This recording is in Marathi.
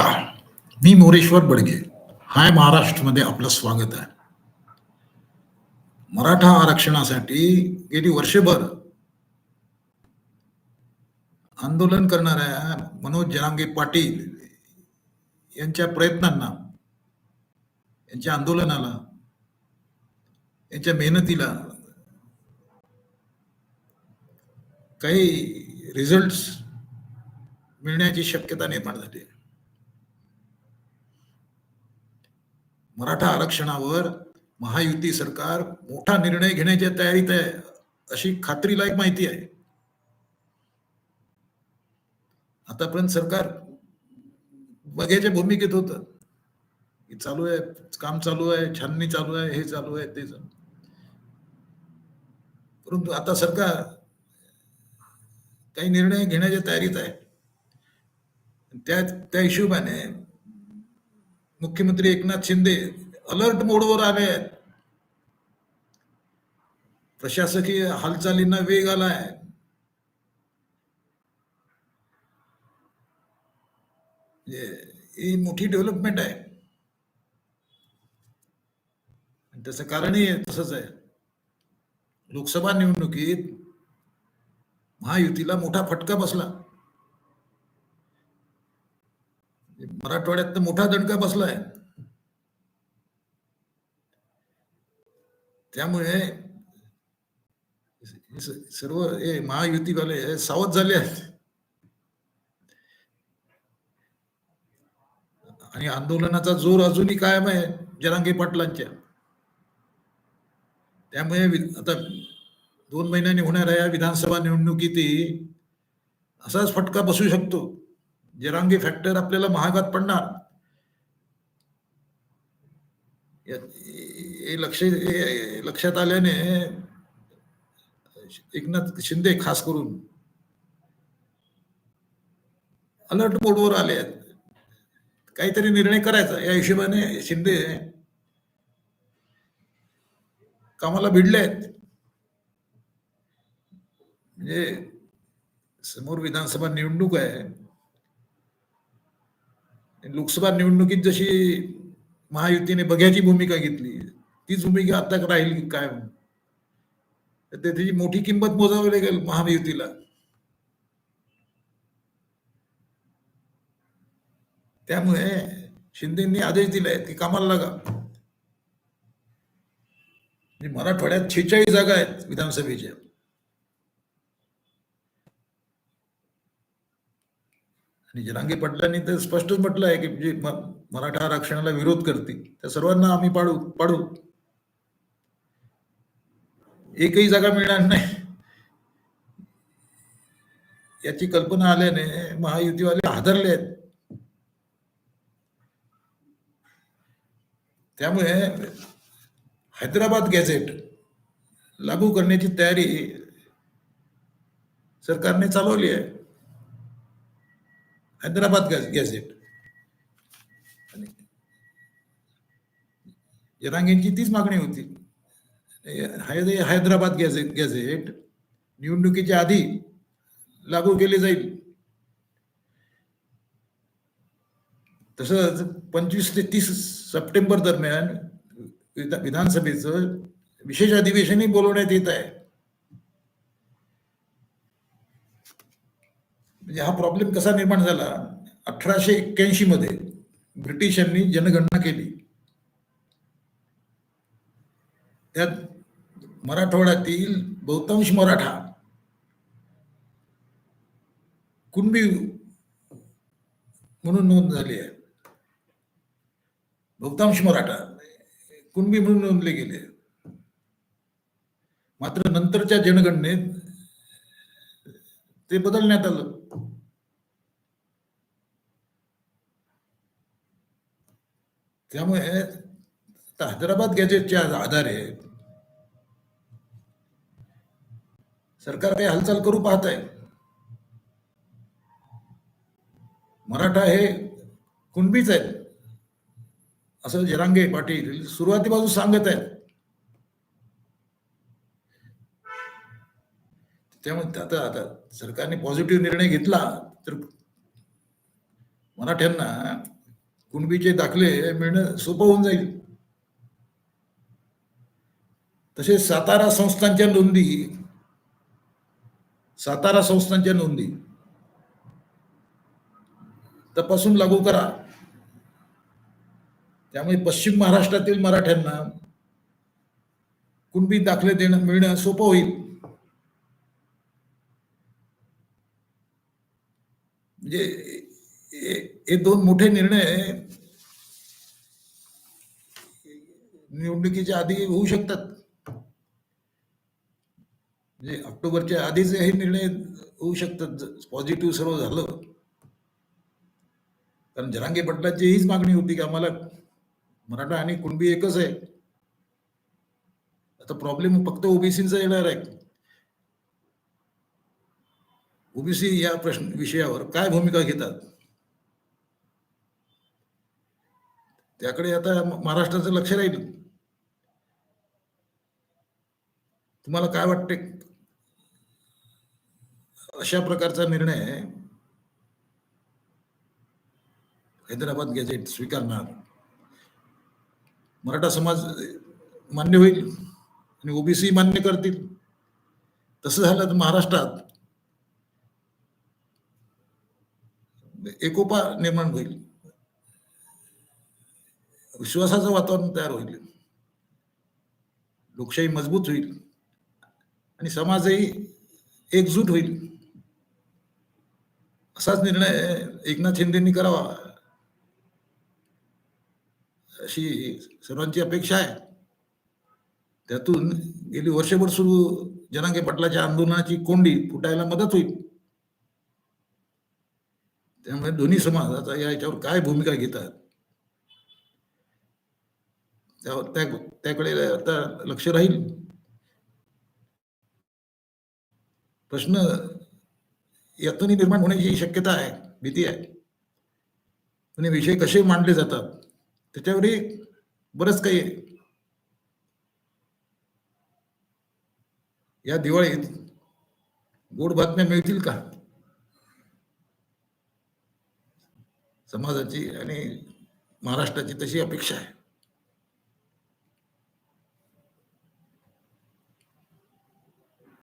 नमस्कार. मी मोरेश्वर बडगे. हाय महाराष्ट्रमध्ये आपलं स्वागत आहे. मराठा आरक्षणासाठी गेली वर्षभर आंदोलन करणाऱ्या मनोज जरांगे पाटील यांच्या प्रयत्नांना यांच्या आंदोलनाला यांच्या मेहनतीला काही रिझल्ट मिळण्याची शक्यता निर्माण झाली मराठा आरक्षणावर महायुती सरकार मोठा निर्णय घेण्याच्या तयारीत आहे अशी खात्रीलायक माहिती आहे. आतापर्यंत सरकार बघ्याच्या भूमिकेत होत. चालू आहे काम चालू आहे छाननी चालू आहे हे चालू आहे ते चालू परंतु आता सरकार काही निर्णय घेण्याच्या तयारीत आहे. त्या त्या हिशोबाने मुख्यमंत्री एकनाथ शिंदे अलर्ट मोडवर आले. आहेत प्रशासकीय हालचालींना वेग आलाय. म्हणजे ही मोठी डेव्हलपमेंट आहे. त्याचं कारणही आहे, तसंच आहे. लोकसभा निवडणुकीत महायुतीला मोठा फटका बसला. मराठवाड्यात मोठा दणका बसलाय. त्यामुळे सर्व हे महायुतीवाले सावध झाले आहेत. आणि आंदोलनाचा जोर अजूनही कायम आहे जरांगे पाटलांच्या. त्यामुळे आता दोन महिन्यांनी होणाऱ्या विधानसभा निवडणुकीतही असाच फटका बसू शकतो. जरांगे फॅक्टर आपल्याला महागात पडणार. लक्ष लक्षात आल्याने एकनाथ शिंदे खास करून अलर्ट मोडवर आले आहेत. काहीतरी निर्णय करायचा या हिशोबाने शिंदे कामाला भिडले आहेत. म्हणजे समोर विधानसभा निवडणूक आहे. लोकसभा निवडणुकीत जशी महायुतीने बघ्याची भूमिका घेतली तीच भूमिका आता राहील काय? तर त्याची मोठी किंमत मोजावी लागेल महायुतीला. त्यामुळे शिंदेनी आदेश दिलाय की कामाला लागा. म्हणजे मराठवाड्यात छेचाळीस जागा आहेत विधानसभेच्या. आणि जनांगी पाटलांनी तर स्पष्टच म्हटलं आहे की जे मराठा आरक्षणाला विरोध करतील त्या सर्वांना आम्ही पाडू पाडू. एकही जागा मिळणार नाही. याची कल्पना आल्याने महायुतीवाले हादरले आहेत. त्यामुळे हैदराबाद गॅझेट लागू करण्याची तयारी सरकारने चालवली आहे. हैदराबाद गॅ- गॅझेट आणि जरांगेंची तीच मागणी होती. है- हैदराबाद गॅझेट गॅझेट निवडणुकीच्या आधी लागू केले जाईल. तसंच पंचवीस ते तीस सप्टेंबर दरम्यान विधा- विधानसभेचं विशेष अधिवेशनही बोलवण्यात येत आहे. म्हणजे हा प्रॉब्लेम कसा निर्माण झाला? अठराशे एक्क्याऐंशी मध्ये ब्रिटिशांनी जनगणना केली. त्यात मराठवाड्यातील बहुतांश मराठा कुणबी म्हणून नोंद झाली आहे. बहुतांश मराठा कुणबी म्हणून नोंदले गेले. मात्र नंतरच्या जनगणनेत ते बदलण्यात आलं. त्यामुळे हैदराबाद गॅजेटच्या आधारे सरकार काही हालचाल करू पाहत आहे मराठा हे कुणबीच आहेत. असं जरांगे पाटील सुरुवातीपासून सांगत आहेत. त्यामुळे आता आता सरकारने पॉझिटिव्ह निर्णय घेतला तर मराठ्यांना कुणबीचे दाखले मिळणं सोपं होऊन जाईल. तसेच सातारा संस्थांच्या नोंदी सातारा संस्थांच्या नोंदी. तपासून लागू करा. त्यामुळे पश्चिम महाराष्ट्रातील मराठ्यांना कुणबी दाखले देणं मिळणं सोपं होईल. म्हणजे हे- दोन मोठे निर्णय निवडणुकीच्या आधी होऊ शकतात. म्हणजे ऑक्टोबरच्या आधीच हे निर्णय होऊ शकतात पॉझिटिव्ह सर्व झालं. कारण जरांगे पटलाची हीच मागणी होती की आम्हाला मराठा आणि कुणबी एकच आहे. आता प्रॉब्लेम फक्त ओबीसीचा येणार आहे. ओबीसी या प्रश्न विषयावर काय भूमिका घेतात? त्याकडे आता महाराष्ट्राचं लक्ष राहील. तुम्हाला काय वाटते? अशा प्रकारचा निर्णय हैदराबाद गॅजेट स्वीकारणार. मराठा समाज मान्य होईल आणि ओबीसी मान्य करतील. तसं झालं तर महाराष्ट्रात एकोपा निर्माण होईल. विश्वासाचं वातावरण तयार होईल. लोकशाही मजबूत होईल. आणि समाजही एकजूट होईल. असाच निर्णय एकनाथ शिंदेनी करावा. अशी सर्वांची अपेक्षा आहे. त्यातून गेली वर्षभर सुरू जनांगे पाटलाच्या आंदोलनाची कोंडी फुटायला मदत होईल. त्यामुळे दोन्ही समाज आता या याच्यावर काय भूमिका घेतात? त्यावर त्या त्याकडे आता लक्ष राहील. प्रश्न यातूनही निर्माण होण्याची शक्यता आहे भीती आहे. आणि विषय कसे मांडले जातात त्याच्यावरही बरंच काही आहे. या दिवाळीत गोड बातम्या मिळतील का? समाजाची आणि महाराष्ट्राची तशी अपेक्षा आहे.